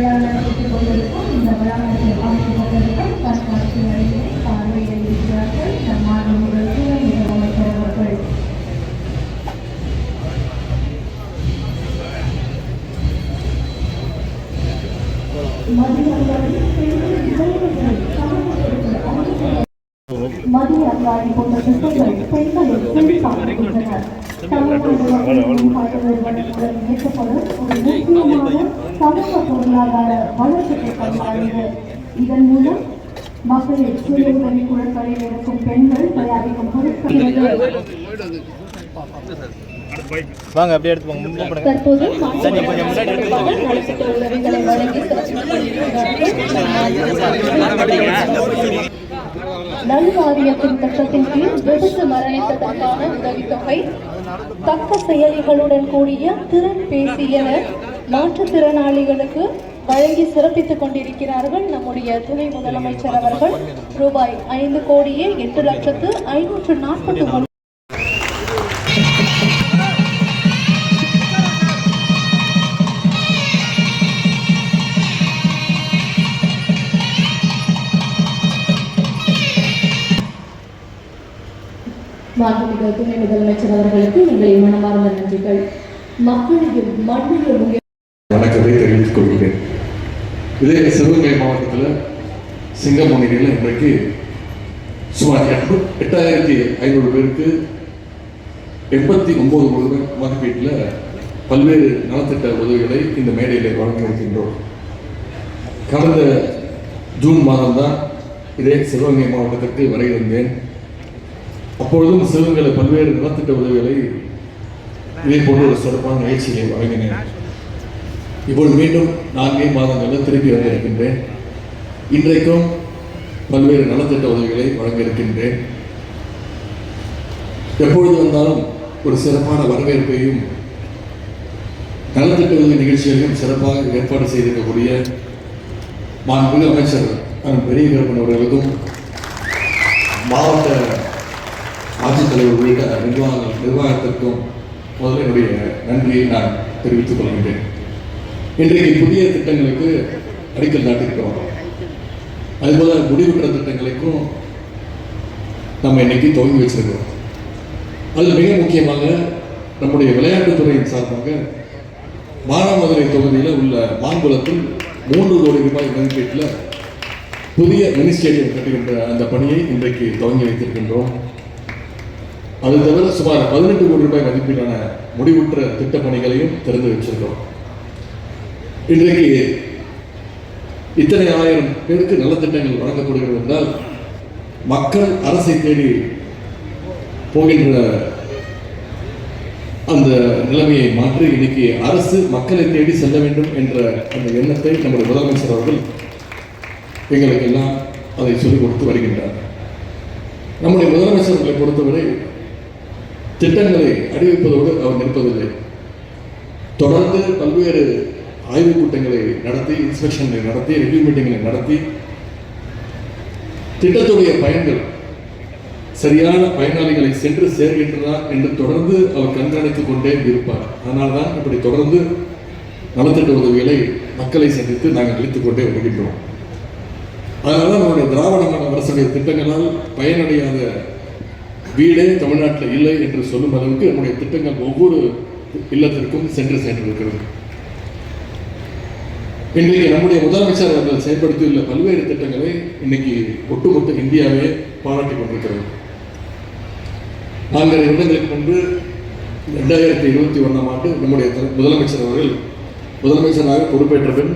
விழா நடைபெற்றுக் கொண்டிருக்கும் இந்த விழா அமைத்துக் கொண்டிருக்கும் சமூக பொருளாதார இதன் மூலம் மகளிர் சுய உதவி குழுக்களில் இருக்கும் பெண்கள் தயாரிக்கும் பொருட்கள் வாங்க அப்படியே எடுத்து போங்க. முன்பு போடுங்க. தற்போது சார், நீங்க கொஞ்சம் முன்னாடி எடுத்து போங்க. நலத்திட்ட உதவிகளை வழங்கி நல்வாரியத்தின் திட்டத்தின் கீழ் விபத்து மரணித்ததற்கான உதவித்தொகை. தக்க செயலிகளுடன் கூடிய திறன் பேசி என மாற்றுத்திறனாளிகளுக்கு வழங்கி சிறப்பித்துக் கொண்டிருக்கிறார்கள் நம்முடைய துணை முதலமைச்சர் அவர்கள். ரூபாய் ஐந்து கோடியே எட்டு லட்சத்து ஐநூற்று நாற்பத்தி மாண்புமிகு துணை முதலமைச்சர் அவர்களுக்கு எங்களின் மனமார்ந்த நன்றிகள். மக்களுக்கு மண்ணில் வணக்கத்தை தெரிவித்துக் கொள்கிறேன். இதே சிவகங்கை மாவட்டத்தில் சிங்கமுனியில் இன்றைக்கு சுமார் எண்ப எட்டாயிரத்தி ஐநூறு பேருக்கு எண்பத்தி ஒன்பது கோடி மதிப்பீட்டில் பல்வேறு நலத்திட்ட உதவிகளை இந்த மேடையில் வழங்கி இருக்கின்றோம் கடந்த ஜூன் மாதம் தான் இதே சிவகங்கை மாவட்டத்திற்கு வரையிருந்தேன் அப்பொழுதும் சிவங்களை பல்வேறு நலத்திட்ட உதவிகளை இதே போன்ற ஒரு சிறப்பான நிகழ்ச்சியை வழங்கினேன். இப்பொழுது மீண்டும் நான்கே மாதங்களில் திருப்பி வந்திருக்கின்றேன் இருக்கின்றேன் இன்றைக்கும் பல்வேறு நலத்திட்ட உதவிகளை வழங்க இருக்கின்றேன் எப்பொழுது வந்தாலும் ஒரு சிறப்பான வரவேற்பையும் நலத்திட்ட உதவி நிகழ்ச்சிகளையும் சிறப்பாக ஏற்பாடு செய்திருக்கக்கூடிய மாண்புமிகு அமைச்சர் அண்ணன் பெரிய கருப்பன் அவர்களுக்கும் மாவட்ட ஆட்சித்தலைவர் உள்ளிட்ட நிர்வாக நிர்வாகத்திற்கும் முதல்ல என்னுடைய நன்றியை நான் தெரிவித்துக் கொள்கின்றேன். இன்றைக்கு புதிய திட்டங்களுக்கு அடிக்கல் நாட்டிருக்கிறோம் அதுபோல முடிவுற்ற திட்டங்களுக்கும் நம்ம இன்னைக்கு துவங்கி வச்சிருக்கிறோம். அதில் மிக முக்கியமாக நம்முடைய விளையாட்டுத்துறையின் சார்பாக மானாமதுரை தொகுதியில் உள்ள மாங்குளத்தில் மூன்று கோடி ரூபாய் மதிப்பீட்டில் புதிய மினி ஸ்டேடியம் கட்டுகின்ற அந்த பணியை இன்றைக்கு துவங்கி வைத்திருக்கின்றோம். அது தவிர சுமார் பதினெட்டு கோடி ரூபாய் மதிப்பீடான முடிவுற்ற திட்டப்பணிகளையும் திறந்து வச்சிருக்கிறோம். இன்றைக்கு இத்தனை ஆயிரம் பேருக்கு நலத்திட்டங்கள் வழங்கப்படுகிறது என்றால் மக்கள் அரசை தேடி போகின்ற அந்த நிலைமையை மாற்றி இன்னைக்கு அரசு மக்களை தேடி செல்ல வேண்டும் என்ற அந்த எண்ணத்தை நம்முடைய முதலமைச்சர் அவர்கள் எங்களுக்கு எல்லாம் அதை சொல்லிக் கொடுத்து வருகின்றார். நம்முடைய முதலமைச்சர்களை பொறுத்தவரை திட்டங்களை அறிவிப்பதோடு அவர் நிற்பதில்லை. தொடர்ந்து பல்வேறு ஆய்வுக் கூட்டங்களை நடத்தி இன்ஸ்பெக்ஷன்களை நடத்தி ரிவ்யூ மீட்டிங்களை நடத்தி திட்டத்துடைய பயன்கள் சரியான பயனாளிகளை சென்று சேர்கின்றதா என்று தொடர்ந்து அவர் கண்காணித்துக் கொண்டே இருப்பார். அதனால்தான் இப்படி தொடர்ந்து நலத்திட்ட உதவிகளை மக்களை சந்தித்து நாங்கள் அளித்துக் கொண்டே வருகின்றோம். அதனால நம்முடைய திராவிட மாடல் அரசுடைய திட்டங்களால் பயனடையாத வீடே தமிழ்நாட்டில் இல்லை என்று சொல்லும் அளவுக்கு நம்முடைய திட்டங்கள் ஒவ்வொரு இல்லத்திற்கும் சென்று சென்றிருக்கிறது இன்றைக்கு நம்முடைய முதலமைச்சர் அவர்கள் செயல்படுத்தியுள்ள பல்வேறு திட்டங்களை இன்னைக்கு ஒட்டுமொத்த இந்தியாவே பாராட்டி கொண்டிருக்கிறது. நான்கு வருடங்களுக்கு முன்பு ரெண்டாயிரத்தி இருபத்தி ஒன்றாம் ஆண்டு நம்முடைய த- முதலமைச்சர் அவர்கள் முதலமைச்சராக பொறுப்பேற்ற பின்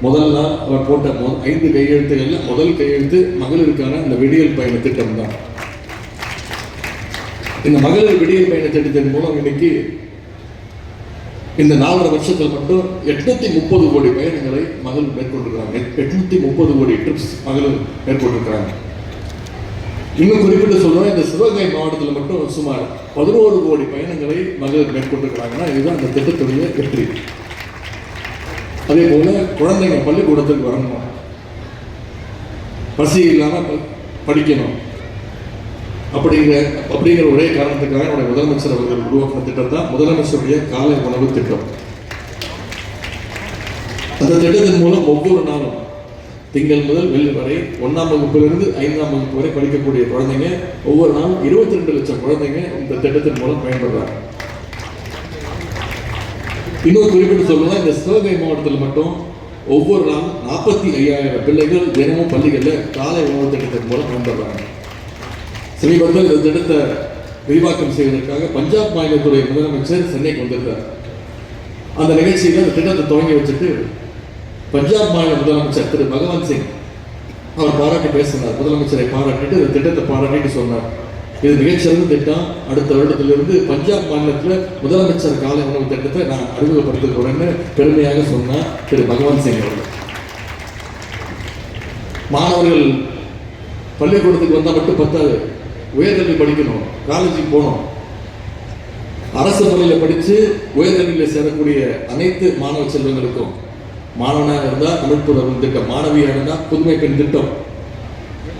முதல் நாள் அவர் போட்ட ஐந்து கையெழுத்துகளில் முதல் கையெழுத்து மகளிருக்கான இந்த விடியல் பயண திட்டம் தான். இந்த மகளிர் விடியல் பயண திட்டத்தின் மூலம் இன்னைக்கு இந்த நாலரை வருஷத்தில் மட்டும் எட்நூத்தி முப்பது கோடி பயணங்களை மகளிர் மேற்கொண்டிருக்கிறாங்க. எட்நூத்தி முப்பது கோடி ட்ரிப்ஸ் மகளிர் மேற்கொண்டிருக்கிறாங்க. இன்னும் குறிப்பிட்டு சொல்றோம் இந்த சிவகங்கை மாவட்டத்தில் மட்டும் சுமார் பதினோரு கோடி பயணங்களை மகளிர் மேற்கொண்டிருக்கிறாங்கன்னா இதுதான் அந்த திட்டத்துடைய வெற்றி. அதே போல குழந்தைங்க பள்ளிக்கூடத்துக்கு வரணும். பசி இல்லாமல் ப- படிக்கணும். அப்படிங்கிற அப்படிங்கிற ஒரே காரணத்துக்காக என்னுடைய முதலமைச்சர் அவர்கள் உருவாக்கின திட்டம் தான் முதலமைச்சருடைய காலை உணவு திட்டம். அந்த திட்டத்தின் மூலம் ஒவ்வொரு நாளும் திங்கள் முதல் வெள்ளி வரை ஒன்றாம் வகுப்பிலிருந்து ஐந்தாம் வகுப்பு வரை படிக்கக்கூடிய குழந்தைங்க ஒவ்வொரு நாளும் இருபத்தி ரெண்டு லட்சம் குழந்தைங்க இந்த திட்டத்தின் மூலம் பயன்படுறாங்க இன்னொரு குறிப்பிட்டு சொல்லணும்னா இந்த சிவகங்கை மாவட்டத்தில் மட்டும் ஒவ்வொரு நாளும் நாற்பத்தி ஐயாயிரம் பிள்ளைகள் தினமும் பள்ளிகளில் காலை உணவு திட்டத்தின் மூலம் பயன்படுறாங்க சமீபத்தில் இந்த திட்டத்தை விரிவாக்கம் செய்வதற்காக பஞ்சாப் மாநிலத்துடைய முதலமைச்சர் சென்னைக்கு வந்திருந்தார் அந்த நிகழ்ச்சியில் அந்த திட்டத்தை துவங்கி வச்சுட்டு பஞ்சாப் மாநில முதலமைச்சர் திரு பகவந்த் சிங் அவர் பாராட்டி பேசினார். முதலமைச்சரை பாராட்டிட்டு இந்த திட்டத்தை பாராட்டிட்டு சொன்னார். இது மிகச்சிறந்த திட்டம். அடுத்த வருடத்திலிருந்து பஞ்சாப் மாநிலத்தில் முதலமைச்சர் காலை உணவு திட்டத்தை நான் அறிமுகப்படுத்துகிறேன்னு பெருமையாக சொன்னார் திரு பகவந்த் சிங் அவர்கள். மாணவர்கள் பள்ளிக்கூடத்துக்கு வந்தால் மட்டும் பத்தாது. உயர்கல்வி படிக்கணும் காலேஜுக்கு போகணும். அரசு பள்ளியில் படித்து உயர்கல்வியில் சேரக்கூடிய அனைத்து மாணவ செல்வங்களுக்கும் மாணவனாக இருந்தால் தமிழ் திட்டம் மாணவியாக இருந்தால் புதுமை பெண் திட்டம்.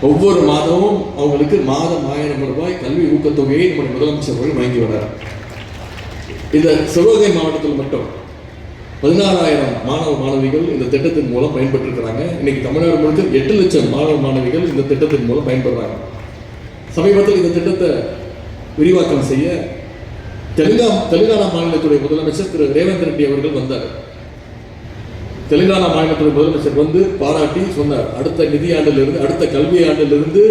ஒவ்வொரு மாதமும் அவங்களுக்கு மாதம் ஆயிரம் ரூபாய் கல்வி ஊக்கத்தொகையை நம்முடைய முதலமைச்சர் அவர்கள் வழங்கி வர்றார். இந்த சிவகங்கை மாவட்டத்தில் மட்டும் பதினாறாயிரம் மாணவ மாணவிகள் இந்த திட்டத்தின் மூலம் பயன்பெற்றிருக்கிறாங்க. இன்னைக்கு தமிழ்நாடு முழுக்க எட்டு லட்சம் மாணவ மாணவிகள் இந்த திட்டத்தின் மூலம் பயன்படுறாங்க சமீபத்தில் இந்த திட்டத்தை விரிவாக்கம் செய்ய தெலுங்கா தெலுங்கானா மாநிலத்துடைய முதலமைச்சர் திரு ரேவந்த் ரெட்டி அவர்கள் வந்தார். தெலுங்கானா மாநிலத்துடைய முதலமைச்சர் வந்து பாராட்டி சொன்னார். அடுத்த நிதியாண்டிலிருந்து அடுத்த கல்வி ஆண்டிலிருந்து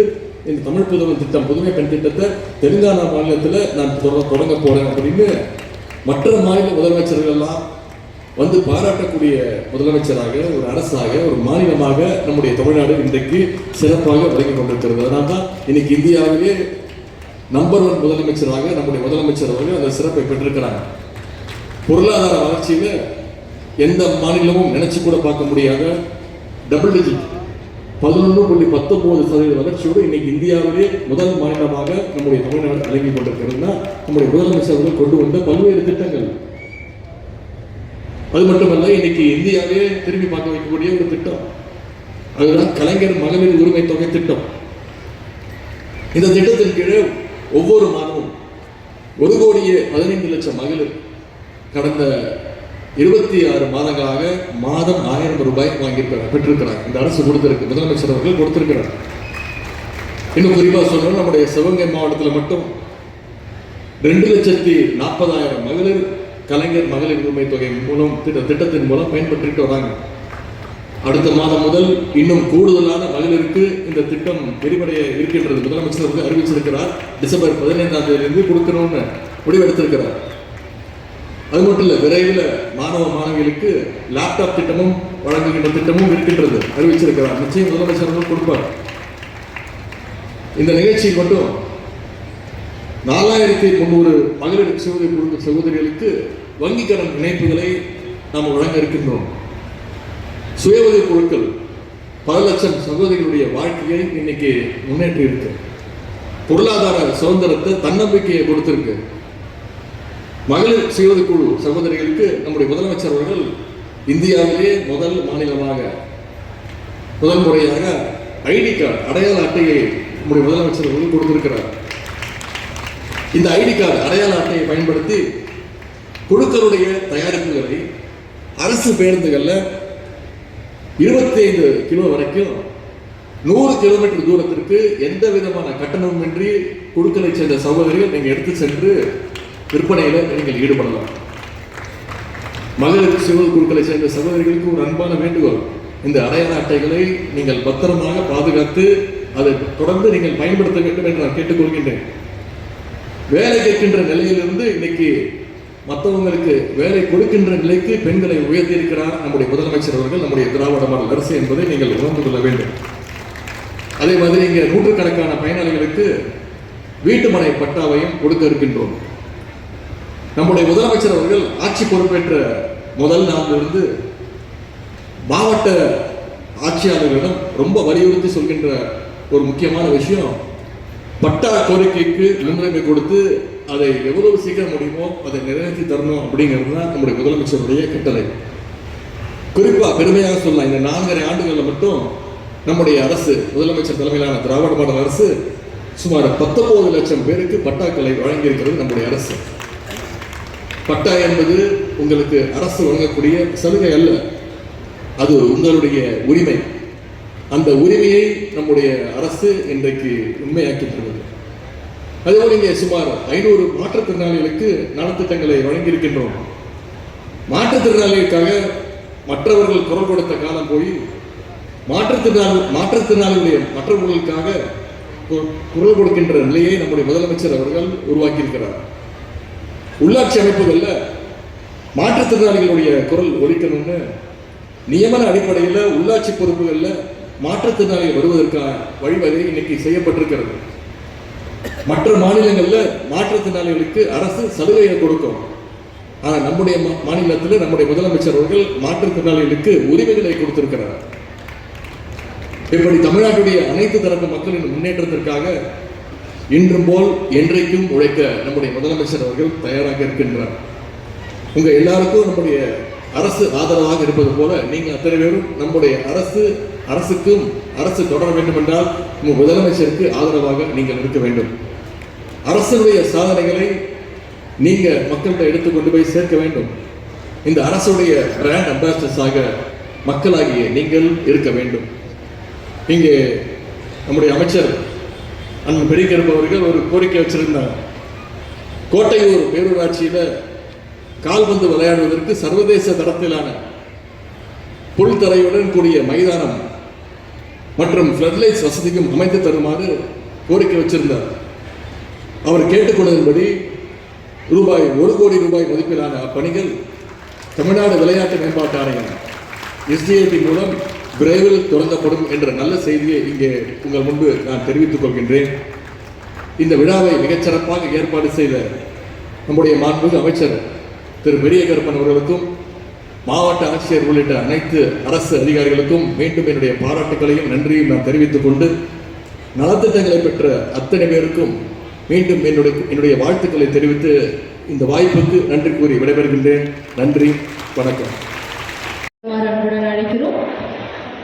இந்த தமிழ் புதுமை திட்டம் புதுமை பெண் திட்டத்தை தெலுங்கானா மாநிலத்தில் நான் தொடங்க போறேன் அப்படின்னு மற்ற மாநில முதலமைச்சர்கள் எல்லாம் வந்து பாராட்டக்கூடிய முதலமைச்சராக ஒரு அரசாக ஒரு மாநிலமாக நம்முடைய தமிழ்நாடு இன்றைக்கு சிறப்பாக விளங்கி கொண்டிருக்கிறது. அதனால தான் இன்னைக்கு இந்தியாவிலே நம்பர் ஒன் முதலமைச்சராக நம்முடைய முதலமைச்சர் அவர்கள் அந்த சிறப்பை பெற்றிருக்கிறாங்க. பொருளாதார வளர்ச்சியில் எந்த மாநிலமும் நினைச்சு கூட பார்க்க முடியாத டபுள் டிஜிட் பதினொன்று புள்ளி பத்தொன்பது சதவீத வளர்ச்சியோடு இன்னைக்கு இந்தியாவிலே முதல் மாநிலமாக நம்முடைய தமிழ்நாடு விளங்கி கொண்டிருக்கிறதுனா நம்முடைய முதலமைச்சர் அவர்கள் கொண்டு வந்த பல்வேறு திட்டங்கள். அது மட்டுமல்ல இன்னைக்கு இந்தியாவே திரும்பி பார்க்க வைக்கக்கூடிய ஒரு திட்டம். அதுதான் கலைஞர் மகளிர் உரிமை தொகை திட்டம். இந்த திட்டத்தின் கீழே ஒவ்வொரு மாதமும் ஒரு கோடியே பதினைந்து லட்சம் மகளிர் கடந்த இருபத்தி ஆறு மாதங்களாக மாதம் ஆயிரம் ரூபாய் வாங்கியிருக்கிறார் பெற்றிருக்கிறார் இந்த அரசு கொடுத்திருக்கு முதலமைச்சர் அவர்கள் கொடுத்திருக்கிறார். இன்னும் குறிப்பாக சொல்லணும் நம்முடைய சிவகங்கை மாவட்டத்தில் மட்டும் ரெண்டு லட்சத்தி நாற்பதாயிரம் மகளிர் கலைஞர் மகளிர் உரிமை தொகை மூலம் திட்ட திட்டத்தின் மூலம் பயன்பெற்றுட்டு வராங்க. அடுத்த மாதம் முதல் இன்னும் கூடுதலான மகளிருக்கு இந்த திட்டம் விரிவடைய இருக்கின்றது. முதலமைச்சர் வந்து அறிவிச்சிருக்கிறார். டிசம்பர் பதினைந்தாம் தேதியிலிருந்து கொடுக்கணும்னு முடிவெடுத்திருக்கிறார். அது மட்டும் இல்லை விரைவில் மாணவ மாணவிகளுக்கு லேப்டாப் திட்டமும் வழங்குகின்ற திட்டமும் இருக்கின்றது. அறிவிச்சிருக்கிறார். நிச்சயம் முதலமைச்சர் கொடுப்பார். இந்த நிகழ்ச்சியை மட்டும் நாலாயிரத்தி முந்நூறு மகளிர் சகோதரி குடும்ப சகோதரிகளுக்கு வங்கி கடன் இணைப்புகளை நாம் வழங்க இருக்கின்றோம். சுய உதவி குழுக்கள் பல லட்சம் சகோதரிகளுடைய வாழ்க்கையை இன்னைக்கு முன்னேற்றி இருக்கு. பொருளாதார சுதந்திரத்தை தன்னம்பிக்கையை கொடுத்திருக்கு. மகளிர் சுய உதவி குழு சகோதரிகளுக்கு நம்முடைய முதலமைச்சர் அவர்கள் இந்தியாவிலேயே முதல் மாநிலமாக முதல் முறையாக ஐடி கார்டு அடையாள அட்டையை நம்முடைய முதலமைச்சர் அவர்கள் கொடுத்திருக்கிறார். இந்த ஐடி கார்டு அடையாள அட்டையை பயன்படுத்தி குழுக்களுடைய தயாரிப்புகளை அரசு பேருந்துகளில் இருபத்தைந்து கிலோ வரைக்கும் நூறு கிலோமீட்டர் தூரத்திற்கு எந்த விதமான கட்டணமின்றி குழுக்களை சேர்ந்த சகோதரிகள் நீங்கள் எடுத்து சென்று விற்பனையில் நீங்கள் ஈடுபடலாம். மகளிர் சிவல் குழுக்களை சேர்ந்த சகோதரிகளுக்கு ஒரு அன்பான வேண்டுகோள். இந்த அடையாள அட்டைகளை நீங்கள் பத்திரமாக பாதுகாத்து அதை தொடர்ந்து நீங்கள் பயன்படுத்த வேண்டும் என்று நான் கேட்டுக்கொள்கின்றேன். வேலை கேட்கின்ற நிலையிலிருந்து இன்னைக்கு மற்றவங்களுக்கு வேலை கொடுக்கின்ற நிலைக்கு பெண்களை உயர்த்தி இருக்கிறார் நம்முடைய முதலமைச்சர் அவர்கள். நம்முடைய திராவிட மாடல் அரசு என்பதை நீங்கள் உணர்ந்து கொள்ள வேண்டும். அதே மாதிரி இங்கே நூற்றுக்கணக்கான பயனாளிகளுக்கு வீட்டுமனை பட்டாவையும் கொடுக்க இருக்கின்றோம். நம்முடைய முதலமைச்சர் அவர்கள் ஆட்சி பொறுப்பேற்ற முதல் நாளிலிருந்து மாவட்ட ஆட்சியாளர்களிடம் ரொம்ப வலியுறுத்தி சொல்கின்ற ஒரு முக்கியமான விஷயம் பட்டா கோரிக்கைக்கு முன்னுரிமை கொடுத்து அதை எவ்வளவு சீக்கிரம் முடியுமோ அதை நிறைவேற்றி தரணும் அப்படிங்கிறது தான் நம்முடைய முதலமைச்சருடைய கட்டளை. குறிப்பாக பெருமையாக சொல்லலாம் இந்த நான்கரை ஆண்டுகளில் மட்டும் நம்முடைய அரசு முதலமைச்சர் தலைமையிலான திராவிட மாடல் அரசு சுமார் பத்தொன்பது லட்சம் பேருக்கு பட்டாக்களை வழங்கியிருக்கிறது நம்முடைய அரசு. பட்டா என்பது உங்களுக்கு அரசு வழங்கக்கூடிய சலுகை அல்ல அது உங்களுடைய உரிமை. அந்த உரிமையை நம்முடைய அரசு இன்றைக்கு உண்மையாக்கிட்டுள்ளது அதுபோல் இங்கே சுமார் ஐநூறு மாற்றுத்திறனாளிகளுக்கு நலத்திட்டங்களை வழங்கியிருக்கின்றோம். மாற்றுத்திறனாளிகளுக்காக மற்றவர்கள் குரல் கொடுத்த காலம் போய் மாற்றுத்திறனாளி மாற்றுத்திறனாளிகளுடைய மற்றவர்களுக்காக குரல் கொடுக்கின்ற நிலையை நம்முடைய முதலமைச்சர் அவர்கள் உருவாக்கியிருக்கிறார். உள்ளாட்சி அமைப்புகளில் மாற்றுத்திறனாளிகளுடைய குரல் ஒழிக்கணும்னு நியமன அடிப்படையில் உள்ளாட்சி பொறுப்புகளில் மாற்றுத்திறனாளிகள் வருவதற்கான வழிவகை இன்னைக்கு செய்யப்பட்டிருக்கிறது. மற்ற மாநிலங்களில் மாற்றுத்திறனாளிகளுக்கு அரசு சலுகையை கொடுக்கும். ஆனால் நம்முடைய மா- மாநிலத்தில் நம்முடைய முதலமைச்சர் அவர்கள் மாற்றுத்திறனாளிகளுக்கு உரிமைகளை கொடுத்திருக்கிறார். இப்படி தமிழ்நாட்டுடைய அனைத்து தரப்பு மக்களின் முன்னேற்றத்திற்காக இன்றும் போல் என்றைக்கும் உழைக்க நம்முடைய முதலமைச்சர் அவர்கள் தயாராக இருக்கின்றார். உங்கள் எல்லாருக்கும் நம்முடைய அரசு ஆதரவாக இருப்பது போல நீங்கள் அத்தனை பேரும் நம்முடைய அரசு அரசுக்கும் அரசு தொடர வேண்டும் என்றால் முதலமைச்சருக்கு ஆதரவாக நீங்கள் இருக்க வேண்டும். அரசுடைய சாதனைகளை நீங்கள் மக்கள்கிட்ட எடுத்து கொண்டு போய் சேர்க்க வேண்டும். இந்த அரசுடைய பிராண்ட் அம்பாசிடர்ஸாக மக்களாகிய நீங்கள் இருக்க வேண்டும். இங்கே நம்முடைய அமைச்சர் அன்பு பெரியகருப்பு அவர்கள் ஒரு கோரிக்கை வச்சிருந்தார். கோட்டையூர் பேரூராட்சியில் கால்பந்து விளையாடுவதற்கு சர்வதேச தரத்திலான புல் தரையுடன் கூடிய மைதானம் மற்றும் ஃப்ளட்லைட்ஸ் வசதிக்கும் அமைத்து தருமாறு கோரிக்கை வச்சிருந்தார். அவர் கேட்டுக்கொண்டதன்படி ரூபாய் ஒரு கோடி ரூபாய் மதிப்பிலான அப்பணிகள் தமிழ்நாடு விளையாட்டு மேம்பாட்டு ஆணையம் எஸ்டிஐடி மூலம் விரைவில் தொடங்கப்படும் என்ற நல்ல செய்தியை இங்கே உங்கள் முன்பு நான் தெரிவித்துக் கொள்கின்றேன். இந்த விழாவை மிகச்சிறப்பாக ஏற்பாடு செய்த நம்முடைய மாண்புமிகு அமைச்சர் திரு பெரிய கருப்பன் அவர்களுக்கும் மாவட்ட ஆட்சியர் உள்ளிட்ட அனைத்து அரசு அதிகாரிகளுக்கும் மீண்டும் என்னுடைய பாராட்டுகளையும் நன்றியும் நான் தெரிவித்துக் கொண்டு நலத்திட்டங்களை பெற்ற அத்தனை பேருக்கும் மீண்டும் என்னுடைய என்னுடைய வாழ்த்துக்களை தெரிவித்து இந்த வாய்ப்புக்கு நன்றி கூறி விடைபெறுகின்றேன். நன்றி வணக்கம். அன்புடன் அழைக்கிறோம்.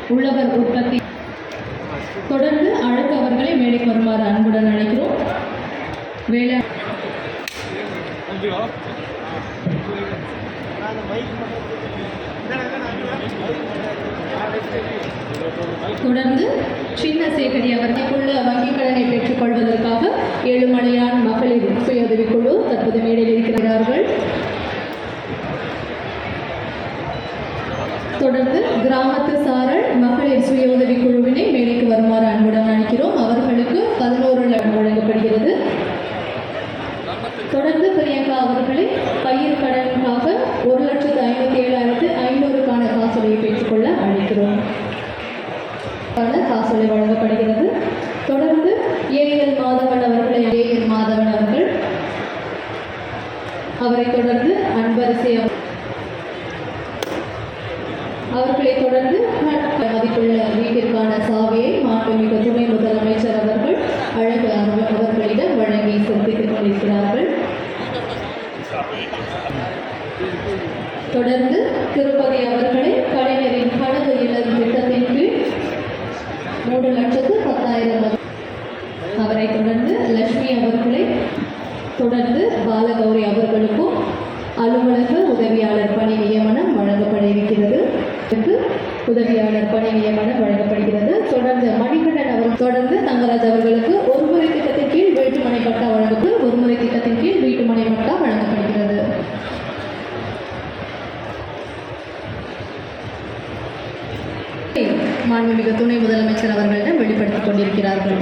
உழவர் உற்பத்தி. தொடர்ந்து அழகு அவர்களை மேடைக்கு வருமாறு அன்புடன் அழைக்கிறோம். வேலை தொடர்ந்து சின்ன சேகரி அவர்களுக்குள்ள வங்கிக் கடனை பெற்றுக் கொள்வதற்காக ஏழுமலையான் மகளிர் சுய உதவிக்குழு தற்போது மேடையில் இருக்கிறார்கள். தொடர்ந்து கிராமத்து சாரல் மகளிர் சுய உதவி குழுவினை மேடைக்கு வருமாறு அன்புடன் அழைக்கிறோம் அவர்களுக்கு பதினோரு லட்சம் வழங்கப்படுகிறது. தொடர்ந்து பிரியங்கா அவர்களை காசோலை வழங்கப்படுகிறது. தொடர்ந்து ஏஎல் மாதவன் அவர்களை ஏஎல் மாதவன் அவர்கள் அவரை தொடர்ந்து அன்பரசி அவர் அவர்களை தொடர்ந்து மதிப்புள்ள வீட்டிற்கான சாவியை மாண்புமிகு துணை முதலமைச்சர் அவர்கள் அழகு அவர்- அவர்களிடம் வழங்கி சிறப்பித்துக் கொண்டிருக்கிறார்கள் தொடர்ந்து திருப்பதி அவர்களை கலைஞரின் கனவு இல்லம் திட்டத்தின் கீழ் மூன்று லட்சத்து பத்தாயிரம் மதி- அவரை தொடர்ந்து லட்சுமி அவர்களை தொடர்ந்து பாலகௌரி அவர்களுக்கும் அலுவலக உதவியாளர் பணி நியமனம் வழங்கப்பட இருக்கிறது இதற்கு உதவியாளர் பணி நியமனம் வழங்கப்படுகிறது. தொடர்ந்து மணிகண்டன் அவர் தொடர்ந்து தங்கராஜ் அவர்களுக்கு ஒருமுறை திட்டத்தின் கீழ் வீட்டுமனை பட்டா வழங்கப்பட்டு ஒருமுறை திட்டத்தின் கீழ் வீட்டுமனை பட்டா வழங்கப்படுகிறது. மாண்புமிகு துணை முதலமைச்சர் அவர்களிடம் வெளிப்படுத்திக் கொண்டிருக்கிறார்கள்.